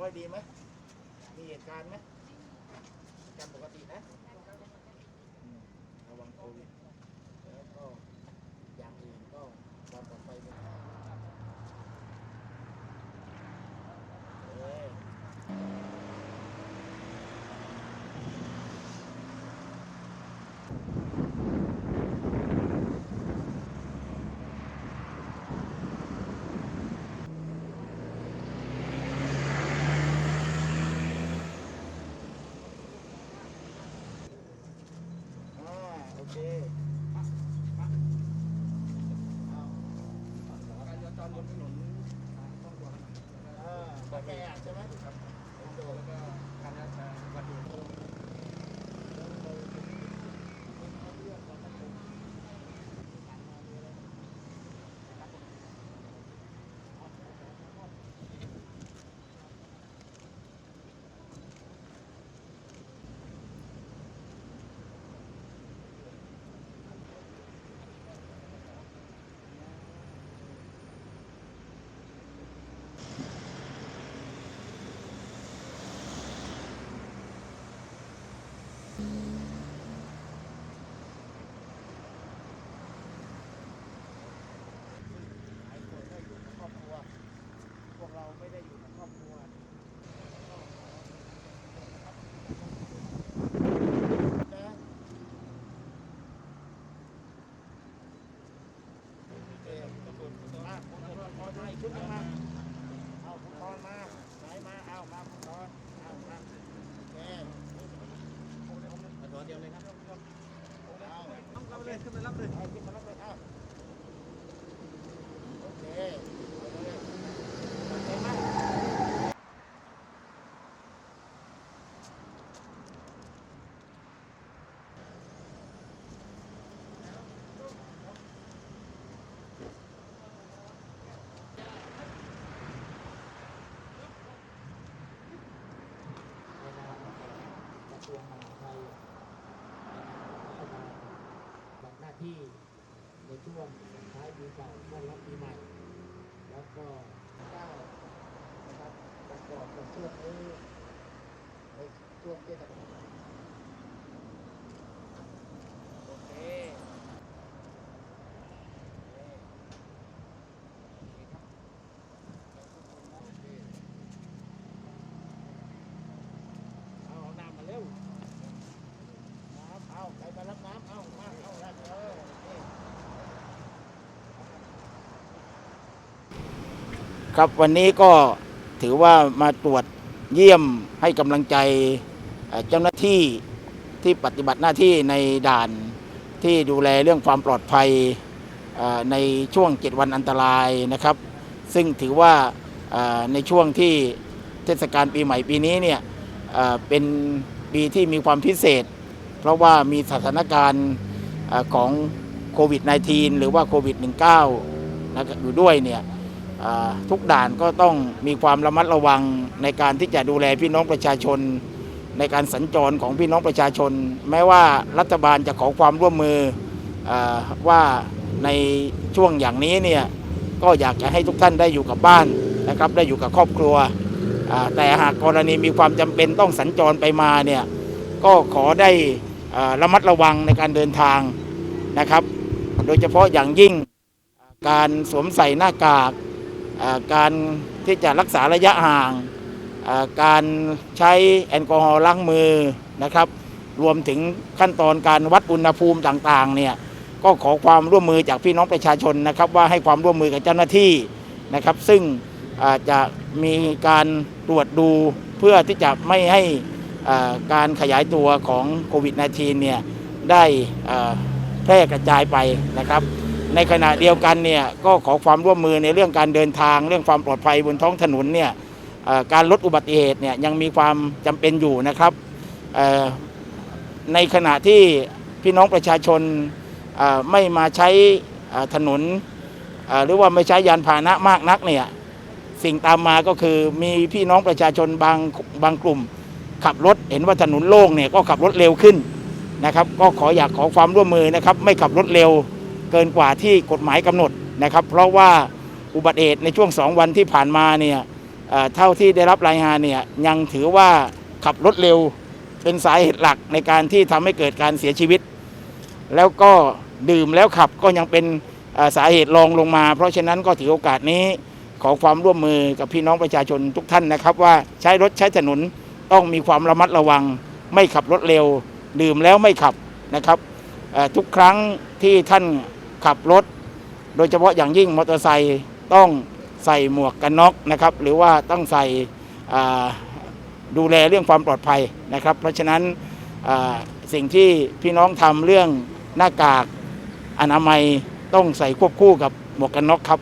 ร้อยดีไหมมีเหตุการณ์ไหมการปกตินะระวังโควิดแล้วก็อย่างอื่นก็ความปลอดภัยเป็นเอ้ย อ่าโอเคเอา การจราจรบนถนนต้องระวัง อ่อเคอะใช่ไหมครับผมโดแล้วก็คณะจราวัดดู หลายคนได้อยู่กับครอบครัว พวกเราไม่ได้อยู่กับครอบครัว นะโอเคมาคุณพรมาอีกชุดหนึงมาเอาคุณพรมาไหนมา เอามาคุณพรเอามาโอเคมาตัวเดียวเลยครับเอา รับเลยขึ้นไปรับเลยเอาขึ้นมาแล้วไที่ในช่วงส่งท้ายปีเก่าต้อนรับปีใหม่ แล้วก็ก้าวนะครับประกอบกับช่วงนี้ในช่วงเทศกาลโอเคเอาเอาน้ำมาเร็ว น้ำเอาใครมารับน้ำเอามาเอารับเออนี่ ครับวันนี้ก็ถือว่ามาตรวจเยี่ยมให้กำลังใจเจ้าหน้าที่ที่ปฏิบัติหน้าที่ในด่านที่ดูแลเรื่องความปลอดภัยในช่วง 7 วันอันตรายนะครับ ซึ่งถือว่าในช่วงที่เทศกาลปีใหม่ปีนี้เนี่ยเป็นปีที่มีความพิเศษ เพราะว่ามีสถานการณ์ของโควิด -19 หรือว่าโควิด -19 อยู่ด้วยเนี่ย ทุกด่านก็ต้องมีความระมัดระวังในการที่จะดูแลพี่น้องประชาชน ในการสัญจรของพี่น้องประชาชน แม้ว่ารัฐบาลจะขอความร่วมมืออว่าในช่วงอย่างนี้เนี่ยก็อยากจะให้ทุกท่านได้อยู่กับบ้านนะครับได้อยู่กับครอบครัว แต่หากกรณีมีความจำเป็นต้องสัญจรไปมาเนี่ยก็ขอได้ระมัดระวังในการเดินทางนะครับ โดยเฉพาะอย่างยิ่งการสวมใส่หน้ากาก การที่จะรักษาระยะห่าง การใช้แอลกอฮอล์ล้างมือนะครับ รวมถึงขั้นตอนการวัดอุณหภูมิต่างๆเนี่ยก็ขอความร่วมมือจากพี่น้องประชาชนนะครับ ว่าให้ความร่วมมือกับเจ้าหน้าที่นะครับ ซึ่งจะมีการตรวจดูเพื่อที่จะไม่ให้การขยายตัวของโควิด -19 เนี่ยได้แพร่กระจายไปนะครับ ในขณะเดียวกันเนี่ยก็ขอความร่วมมือในเรื่องการเดินทาง เรื่องความปลอดภัยบนท้องถนนเนี่ยการลดอุบัติเหตุเนี่ยยังมีความจำเป็นอยู่นะครับในขณะที่พี่น้องประชาชนไม่มาใช้ถนนหรือว่าไม่ใช้ยานพาหนะมากนักเนี่ยสิ่งตามมาก็คือมีพี่น้องประชาชนบางบางกลุ่ม ขับรถเห็นว่าถนนโล่งเนี่ยก็ขับรถเร็วขึ้นนะครับ ก็ขออยากขอความร่วมมือนะครับ ไม่ขับรถเร็ว เกินกว่าที่กฎหมายกำหนดนะครับ เพราะว่าอุบัติเหตุในช่วงสองวันที่ผ่านมาเนี่ยเท่าที่ได้รับรายงานเนี่ยยังถือว่าขับรถเร็วเป็นสาเหตุหลักในการที่ทำให้เกิดการเสียชีวิต แล้วก็ดื่มแล้วขับก็ยังเป็นสาเหตุรองลงมา เพราะฉะนั้นก็ถือโอกาสนี้ขอความร่วมมือกับพี่น้องประชาชนทุกท่านนะครับ ว่าใช้รถใช้ถนนต้องมีความระมัดระวัง ไม่ขับรถเร็ว ดื่มแล้วไม่ขับนะครับทุกครั้งที่ท่าน ขับรถ โดยเฉพาะอย่างยิ่งมอเตอร์ไซค์ต้องใส่หมวกกันน็อกนะครับ หรือว่าต้องใส่ดูแลเรื่องความปลอดภัยนะครับ เพราะฉะนั้นสิ่งที่พี่น้องทำเรื่องหน้ากากอนามัยต้องใส่ควบคู่กับหมวกกันน็อกครับ